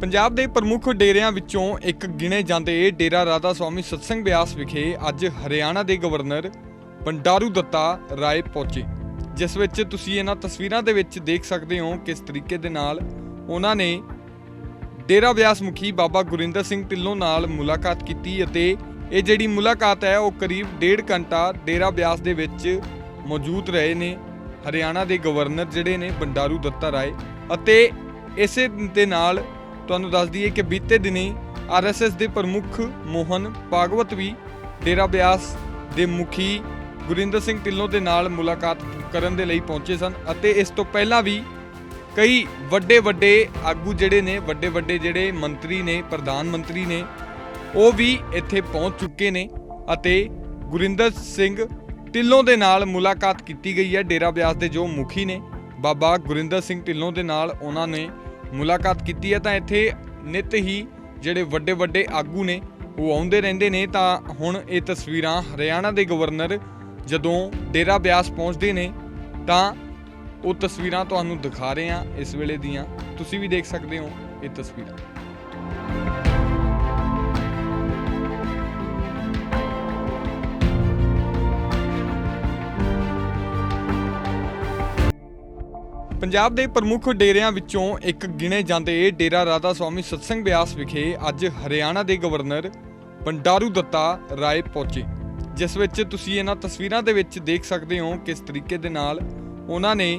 ਪੰਜਾਬ ਦੇ ਪ੍ਰਮੁੱਖ ਡੇਰਿਆਂ ਵਿੱਚੋਂ ਇੱਕ ਗਿਣੇ ਜਾਂਦੇ ਡੇਰਾ ਰਾਧਾ ਸਵਾਮੀ ਸਤਸੰਗ ਬਿਆਸ ਵਿਖੇ ਅੱਜ ਹਰਿਆਣਾ ਦੇ ਗਵਰਨਰ ਬੰਡਾਰੂ ਦੱਤਾ ਰਾਏ ਪਹੁੰਚੇ, ਜਿਸ ਵਿੱਚ ਤੁਸੀਂ ਇਹਨਾਂ ਤਸਵੀਰਾਂ ਦੇ ਵਿੱਚ ਦੇਖ ਸਕਦੇ ਹੋ ਕਿਸ ਤਰੀਕੇ ਦੇ ਨਾਲ ਉਹਨਾਂ ਨੇ ਡੇਰਾ ਬਿਆਸ ਮੁਖੀ ਬਾਬਾ ਗੁਰਿੰਦਰ ਸਿੰਘ ਢਿੱਲੋਂ ਨਾਲ ਮੁਲਾਕਾਤ ਕੀਤੀ ਅਤੇ ਇਹ ਜਿਹੜੀ ਮੁਲਾਕਾਤ ਹੈ ਉਹ ਕਰੀਬ ਡੇਢ ਘੰਟਾ ਡੇਰਾ ਬਿਆਸ ਦੇ ਵਿੱਚ ਮੌਜੂਦ ਰਹੇ ਨੇ, ਹਰਿਆਣਾ ਦੇ ਗਵਰਨਰ ਜਿਹੜੇ ਨੇ ਬੰਡਾਰੂ ਦੱਤਾ ਰਾਏ ਅਤੇ ਇਸੇ ਦੇ ਨਾਲ ਤੁਹਾਨੂੰ ਦੱਸ ਦਈਏ ਕਿ ਬੀਤੇ ਦਿਨੀ ਆਰਐਸਐਸ ਦੇ ਪ੍ਰਮੁੱਖ ਮੋਹਨ ਭਾਗਵਤ ਵੀ ਡੇਰਾ ਬਿਆਸ ਦੇ ਮੁਖੀ ਗੁਰਿੰਦਰ ਸਿੰਘ ਢਿੱਲੋਂ ਦੇ ਨਾਲ ਮੁਲਾਕਾਤ ਕਰਨ ਦੇ ਲਈ ਪਹੁੰਚੇ ਸਨ ਅਤੇ ਇਸ ਤੋਂ ਪਹਿਲਾਂ ਵੀ ਕਈ ਵੱਡੇ ਵੱਡੇ ਆਗੂ ਜਿਹੜੇ ਨੇ ਵੱਡੇ ਵੱਡੇ ਜਿਹੜੇ ਮੰਤਰੀ ਨੇ, ਪ੍ਰਧਾਨ ਮੰਤਰੀ ਨੇ, ਉਹ ਵੀ ਇੱਥੇ ਪਹੁੰਚ ਚੁੱਕੇ ਨੇ ਅਤੇ ਗੁਰਿੰਦਰ ਸਿੰਘ ਢਿੱਲੋਂ ਦੇ ਨਾਲ ਮੁਲਾਕਾਤ ਕੀਤੀ ਗਈ ਹੈ। ਡੇਰਾ ਬਿਆਸ ਦੇ ਜੋ ਮੁਖੀ ਨੇ, ਬਾਬਾ ਗੁਰਿੰਦਰ ਸਿੰਘ ਢਿੱਲੋਂ ਦੇ ਨਾਲ ਉਹਨਾਂ ਨੇ ਮੁਲਾਕਾਤ ਕੀਤੀ ਹੈ ਤਾਂ ਇੱਥੇ ਨਿਤ ਹੀ ਜਿਹੜੇ ਵੱਡੇ ਵੱਡੇ ਆਗੂ ਨੇ, ਉਹ ਆਉਂਦੇ ਰਹਿੰਦੇ ਨੇ। ਤਾਂ ਹੁਣ ਇਹ ਤਸਵੀਰਾਂ ਹਰਿਆਣਾ ਦੇ ਗਵਰਨਰ ਜਦੋਂ ਡੇਰਾ ਬਿਆਸ ਪਹੁੰਚਦੇ ਨੇ, ਤਾਂ ਉਹ ਤਸਵੀਰਾਂ ਤੁਹਾਨੂੰ ਦਿਖਾ ਰਹੇ ਹਾਂ ਇਸ ਵੇਲੇ ਦੀਆਂ। ਤੁਸੀਂ ਵੀ ਦੇਖ ਸਕਦੇ ਹੋ ਇਹ ਤਸਵੀਰਾਂ। ਪੰਜਾਬ ਦੇ ਪ੍ਰਮੁੱਖ ਡੇਰਿਆਂ ਵਿੱਚੋਂ ਇੱਕ ਗਿਣੇ ਜਾਂਦੇ ਡੇਰਾ ਰਾਧਾ ਸਵਾਮੀ ਸਤਸੰਗ ਬਿਆਸ ਵਿਖੇ ਅੱਜ ਹਰਿਆਣਾ ਦੇ ਗਵਰਨਰ ਬੰਡਾਰੂ ਦੱਤਾ ਰਾਏ ਪਹੁੰਚੇ, ਜਿਸ ਵਿੱਚ ਤੁਸੀਂ ਇਹਨਾਂ ਤਸਵੀਰਾਂ ਦੇ ਵਿੱਚ ਦੇਖ ਸਕਦੇ ਹੋ ਕਿਸ ਤਰੀਕੇ ਦੇ ਨਾਲ ਉਹਨਾਂ ਨੇ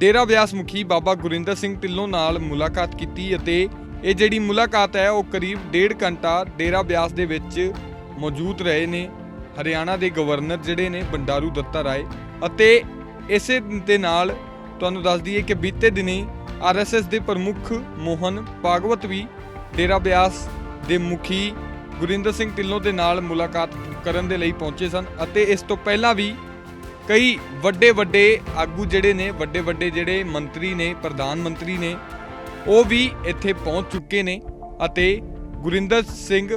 ਡੇਰਾ ਬਿਆਸ ਮੁਖੀ ਬਾਬਾ ਗੁਰਿੰਦਰ ਸਿੰਘ ਢਿੱਲੋਂ ਨਾਲ ਮੁਲਾਕਾਤ ਕੀਤੀ ਅਤੇ ਇਹ ਜਿਹੜੀ ਮੁਲਾਕਾਤ ਹੈ ਉਹ ਕਰੀਬ ਡੇਢ ਘੰਟਾ ਡੇਰਾ ਬਿਆਸ ਦੇ ਵਿੱਚ ਮੌਜੂਦ ਰਹੇ ਨੇ, ਹਰਿਆਣਾ ਦੇ ਗਵਰਨਰ ਜਿਹੜੇ ਨੇ ਬੰਡਾਰੂ ਦੱਤਾ ਰਾਏ ਅਤੇ ਇਸੇ ਦੇ ਨਾਲ ਤੁਹਾਨੂੰ ਦੱਸ ਦਈਏ ਕਿ ਬੀਤੇ ਦਿਨੀ ਆਰਐਸਐਸ ਦੇ ਪ੍ਰਮੁੱਖ ਮੋਹਨ ਭਾਗਵਤ ਵੀ ਡੇਰਾ ਬਿਆਸ ਦੇ ਮੁਖੀ ਗੁਰਿੰਦਰ ਸਿੰਘ ਢਿੱਲੋਂ ਦੇ ਨਾਲ ਮੁਲਾਕਾਤ ਕਰਨ ਦੇ ਲਈ ਪਹੁੰਚੇ ਸਨ ਅਤੇ ਇਸ ਤੋਂ ਪਹਿਲਾਂ ਵੀ ਕਈ ਵੱਡੇ ਵੱਡੇ ਆਗੂ ਜਿਹੜੇ ਨੇ ਵੱਡੇ ਵੱਡੇ ਜਿਹੜੇ ਮੰਤਰੀ ਨੇ, ਪ੍ਰਧਾਨ ਮੰਤਰੀ ਨੇ, ਉਹ ਵੀ ਇੱਥੇ ਪਹੁੰਚ ਚੁੱਕੇ ਨੇ ਅਤੇ ਗੁਰਿੰਦਰ ਸਿੰਘ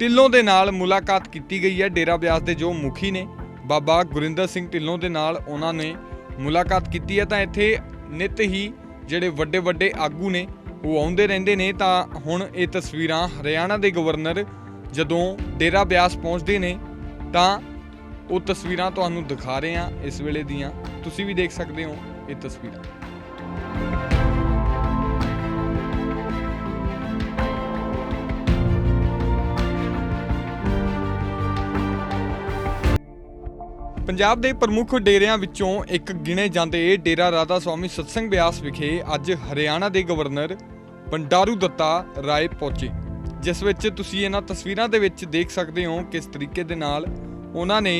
ਢਿੱਲੋਂ ਦੇ ਨਾਲ ਮੁਲਾਕਾਤ ਕੀਤੀ ਗਈ ਹੈ। ਡੇਰਾ ਬਿਆਸ ਦੇ ਜੋ ਮੁਖੀ ਨੇ, ਬਾਬਾ ਗੁਰਿੰਦਰ ਸਿੰਘ ਢਿੱਲੋਂ ਦੇ ਨਾਲ ਉਹਨਾਂ ਨੇ ਮੁਲਾਕਾਤ ਕੀਤੀ ਹੈ ਤਾਂ ਇੱਥੇ ਨਿਤ ਹੀ ਜਿਹੜੇ ਵੱਡੇ ਵੱਡੇ ਆਗੂ ਨੇ, ਉਹ ਆਉਂਦੇ ਰਹਿੰਦੇ ਨੇ। ਤਾਂ ਹੁਣ ਇਹ ਤਸਵੀਰਾਂ ਹਰਿਆਣਾ ਦੇ ਗਵਰਨਰ ਜਦੋਂ ਡੇਰਾ ਬਿਆਸ ਪਹੁੰਚਦੇ ਨੇ, ਤਾਂ ਉਹ ਤਸਵੀਰਾਂ ਤੁਹਾਨੂੰ ਦਿਖਾ ਰਹੇ ਹਾਂ ਇਸ ਵੇਲੇ ਦੀਆਂ। ਤੁਸੀਂ ਵੀ ਦੇਖ ਸਕਦੇ ਹੋ ਇਹ ਤਸਵੀਰਾਂ। ਪੰਜਾਬ ਦੇ ਪ੍ਰਮੁੱਖ ਡੇਰਿਆਂ ਵਿੱਚੋਂ ਇੱਕ ਗਿਣੇ ਜਾਂਦੇ ਡੇਰਾ ਰਾਧਾ ਸਵਾਮੀ ਸਤਸੰਗ ਬਿਆਸ ਵਿਖੇ ਅੱਜ ਹਰਿਆਣਾ ਦੇ ਗਵਰਨਰ ਬੰਡਾਰੂ ਦੱਤਾ ਰਾਏ ਪਹੁੰਚੇ, ਜਿਸ ਵਿੱਚ ਤੁਸੀਂ ਇਹਨਾਂ ਤਸਵੀਰਾਂ ਦੇ ਵਿੱਚ ਦੇਖ ਸਕਦੇ ਹੋ ਕਿਸ ਤਰੀਕੇ ਦੇ ਨਾਲ ਉਹਨਾਂ ਨੇ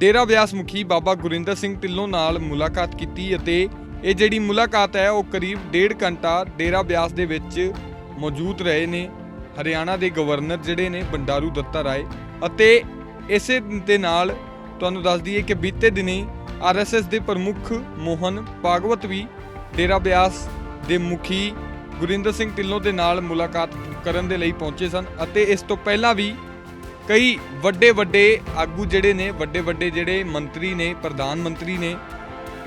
ਡੇਰਾ ਬਿਆਸ ਮੁਖੀ ਬਾਬਾ ਗੁਰਿੰਦਰ ਸਿੰਘ ਢਿੱਲੋਂ ਨਾਲ ਮੁਲਾਕਾਤ ਕੀਤੀ ਅਤੇ ਇਹ ਜਿਹੜੀ ਮੁਲਾਕਾਤ ਹੈ ਉਹ ਕਰੀਬ ਡੇਢ ਘੰਟਾ ਡੇਰਾ ਬਿਆਸ ਦੇ ਵਿੱਚ ਮੌਜੂਦ ਰਹੇ ਨੇ, ਹਰਿਆਣਾ ਦੇ ਗਵਰਨਰ ਜਿਹੜੇ ਨੇ ਬੰਡਾਰੂ ਦੱਤਾ ਰਾਏ ਅਤੇ ਇਸੇ ਦੇ ਨਾਲ ਤੁਹਾਨੂੰ ਦੱਸ ਦਈਏ ਕਿ ਬੀਤੇ ਦਿਨੀ ਆਰਐਸਐਸ ਦੇ ਪ੍ਰਮੁੱਖ ਮੋਹਨ ਭਾਗਵਤ ਵੀ ਡੇਰਾ ਬਿਆਸ ਦੇ ਮੁਖੀ ਗੁਰਿੰਦਰ ਸਿੰਘ ਢਿੱਲੋਂ ਦੇ ਨਾਲ ਮੁਲਾਕਾਤ ਕਰਨ ਦੇ ਲਈ ਪਹੁੰਚੇ ਸਨ ਅਤੇ ਇਸ ਤੋਂ ਪਹਿਲਾਂ ਵੀ ਕਈ ਵੱਡੇ ਵੱਡੇ ਆਗੂ ਜਿਹੜੇ ਨੇ ਵੱਡੇ ਵੱਡੇ ਜਿਹੜੇ ਮੰਤਰੀ ਨੇ, ਪ੍ਰਧਾਨ ਮੰਤਰੀ ਨੇ,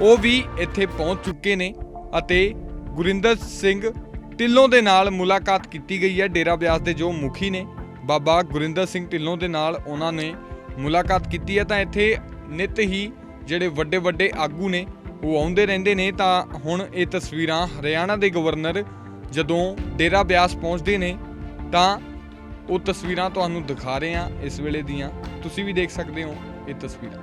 ਉਹ ਵੀ ਇੱਥੇ ਪਹੁੰਚ ਚੁੱਕੇ ਨੇ ਅਤੇ ਗੁਰਿੰਦਰ ਸਿੰਘ ਢਿੱਲੋਂ ਦੇ ਨਾਲ ਮੁਲਾਕਾਤ ਕੀਤੀ ਗਈ ਹੈ। ਡੇਰਾ ਬਿਆਸ ਦੇ ਜੋ ਮੁਖੀ ਨੇ, ਬਾਬਾ ਗੁਰਿੰਦਰ ਸਿੰਘ ਢਿੱਲੋਂ ਦੇ ਨਾਲ ਉਹਨਾਂ ਨੇ ਮੁਲਾਕਾਤ ਕੀਤੀ ਹੈ ਤਾਂ ਇੱਥੇ ਨਿਤ ਹੀ ਜਿਹੜੇ ਵੱਡੇ ਵੱਡੇ ਆਗੂ ਨੇ, ਉਹ ਆਉਂਦੇ ਰਹਿੰਦੇ ਨੇ। ਤਾਂ ਹੁਣ ਇਹ ਤਸਵੀਰਾਂ ਹਰਿਆਣਾ ਦੇ ਗਵਰਨਰ ਜਦੋਂ ਡੇਰਾ ਬਿਆਸ ਪਹੁੰਚਦੇ ਨੇ, ਤਾਂ ਉਹ ਤਸਵੀਰਾਂ ਤੁਹਾਨੂੰ ਦਿਖਾ ਰਹੇ ਹਾਂ ਇਸ ਵੇਲੇ ਦੀਆਂ। ਤੁਸੀਂ ਵੀ ਦੇਖ ਸਕਦੇ ਹੋ ਇਹ ਤਸਵੀਰਾਂ।